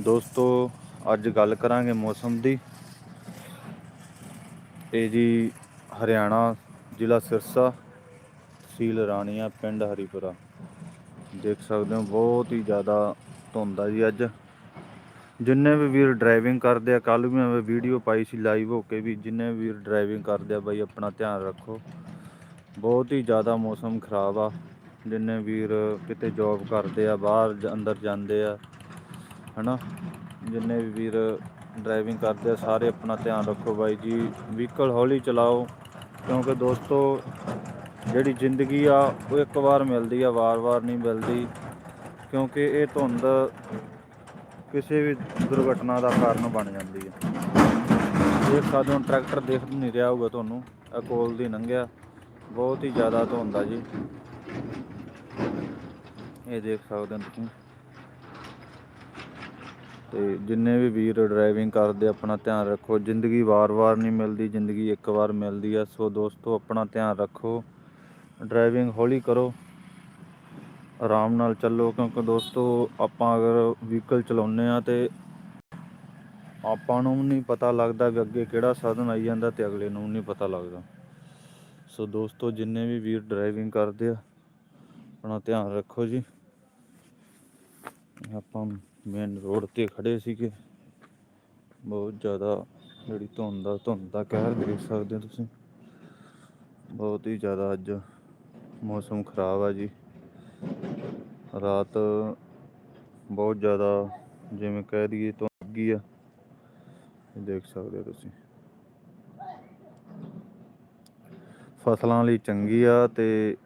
ਦੋਸਤੋ, ਅੱਜ ਗੱਲ ਕਰਾਂਗੇ ਮੌਸਮ ਦੀ। ਇਹ ਜੀ ਹਰਿਆਣਾ ਜ਼ਿਲ੍ਹਾ ਸਿਰਸਾ ਤਹਿਸੀਲ ਰਾਣੀਆਂ, ਪਿੰਡ ਹਰੀਪੁਰਾ। ਦੇਖ ਸਕਦੇ ਹੋ, ਬਹੁਤ ਹੀ ਜ਼ਿਆਦਾ ਧੁੰਦ ਆ ਜੀ ਅੱਜ। ਜਿੰਨੇ ਵੀ ਵੀਰ ਡਰਾਈਵਿੰਗ ਕਰਦੇ ਆ ਕੱਲ ਵੀ ਮੈਂ ਵੀਡੀਓ ਪਾਈ ਸੀ ਲਾਈਵ ਹੋ ਕੇ ਵੀ, ਜਿੰਨੇ ਵੀ ਵੀਰ ਡਰਾਈਵਿੰਗ ਕਰਦੇ ਆ, ਬਾਈ ਆਪਣਾ ਧਿਆਨ ਰੱਖੋ। ਬਹੁਤ ਹੀ ਜ਼ਿਆਦਾ ਮੌਸਮ ਖਰਾਬ ਆ। ਜਿੰਨੇ ਵੀਰ ਕਿਤੇ ਜੌਬ ਕਰਦੇ ਆ, ਬਾਹਰ ਅੰਦਰ ਜਾਂਦੇ ਆ ਹਨਾ? ਜਿੰਨੇ ਵੀ ਵੀਰ ਡਰਾਈਵਿੰਗ ਕਰਦੇ ਆ, ਸਾਰੇ ਆਪਣਾ ਧਿਆਨ ਰੱਖੋ ਬਾਈ ਜੀ। ਵਹੀਕਲ ਹੌਲੀ ਚਲਾਓ, ਕਿਉਂਕਿ ਦੋਸਤੋ ਜਿਹੜੀ ਜ਼ਿੰਦਗੀ ਆ, ਉਹ ਇੱਕ ਵਾਰ ਮਿਲਦੀ ਆ ਵਾਰ-ਵਾਰ ਨਹੀਂ ਮਿਲਦੀ। ਕਿਉਂਕਿ ਇਹ ਧੁੰਦ ਕਿਸੇ ਵੀ ਦੁਰਘਟਨਾ ਦਾ ਕਾਰਨ ਬਣ ਜਾਂਦੀ ਹੈ ਦੇਖ ਸਕਦੇ ਹੋ, ਟਰੈਕਟਰ ਦੇਖ ਨਹੀਂ ਰਿਹਾ ਹੋਊਗਾ ਤੁਹਾਨੂੰ। ਇਹ ਕੋਲ ਦੀ ਲੰਘਿਆ। ਬਹੁਤ ਹੀ ਜ਼ਿਆਦਾ ਧੁੰਦ ਆ ਜੀ। ਇਹ ਦੇਖ ਸਕਦੇ ਹੋ ਤੁਸੀਂ। ਤੇ ਜਿੰਨੇ ਵੀ ਵੀਰ ਡਰਾਈਵਿੰਗ ਕਰਦੇ, ਆਪਣਾ ਧਿਆਨ ਰੱਖੋ। ਜ਼ਿੰਦਗੀ ਵਾਰ-ਵਾਰ ਨਹੀਂ ਮਿਲਦੀ, ਜ਼ਿੰਦਗੀ ਇੱਕ ਵਾਰ ਮਿਲਦੀ ਆ। ਸੋ ਦੋਸਤੋ, ਆਪਣਾ ਧਿਆਨ ਰੱਖੋ। ਡਰਾਈਵਿੰਗ ਹੌਲੀ ਕਰੋ। ਆਰਾਮ ਨਾਲ ਚੱਲੋ, ਕਿਉਂਕਿ ਦੋਸਤੋ, ਆਪਾਂ ਅਗਰ ਵਹੀਕਲ ਚਲਾਉਂਦੇ ਆ ਤੇ ਆਪਾਂ ਨੂੰ ਨਹੀਂ ਪਤਾ ਲੱਗਦਾ ਵੀ ਅੱਗੇ ਕਿਹੜਾ ਸਾਧਨ ਆਈ ਜਾਂਦਾ ਤੇ ਅਗਲੇ ਨੂੰ ਨਹੀਂ ਪਤਾ ਲੱਗਦਾ। ਸੋ ਦੋਸਤੋ, ਜਿੰਨੇ ਵੀ ਵੀਰ ਡਰਾਈਵਿੰਗ ਕਰਦੇ ਆ, ਆਪਣਾ ਧਿਆਨ ਰੱਖੋ ਜੀ। ਆਪਾਂ ਮੇਨ ਰੋਡ ਤੇ ਖੜੇ ਸੀਗੇ। ਬਹੁਤ ਜ਼ਿਆਦਾ ਜਿਹੜੀ ਧੁੰਦ ਆ ਧੁੰਦ ਦਾ ਕਹਿਰ ਦੇਖ ਸਕਦੇ ਹੋ ਤੁਸੀਂ। ਬਹੁਤ ਹੀ ਜ਼ਿਆਦਾ ਅੱਜ ਮੌਸਮ ਖਰਾਬ ਆ ਜੀ। ਰਾਤ ਬਹੁਤ ਜ਼ਿਆਦਾ ਜਿਵੇਂ ਕਹਿ ਦਈਏ ਧੁੰਦ ਲੱਗੀ ਆ। ਦੇਖ ਸਕਦੇ ਹੋ ਤੁਸੀਂ। ਫਸਲਾਂ ਲਈ ਚੰਗੀ ਆ ਤੇ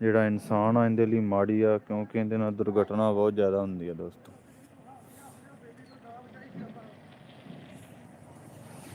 ਜਿਹੜਾ ਇਨਸਾਨ ਆ, ਇਹਦੇ ਲਈ ਮਾੜੀ ਆ, ਕਿਉਂਕਿ ਇਹਦੇ ਨਾਲ ਦੁਰਘਟਨਾ ਬਹੁਤ ਜ਼ਿਆਦਾ ਹੁੰਦੀ ਆ ਦੋਸਤੋ।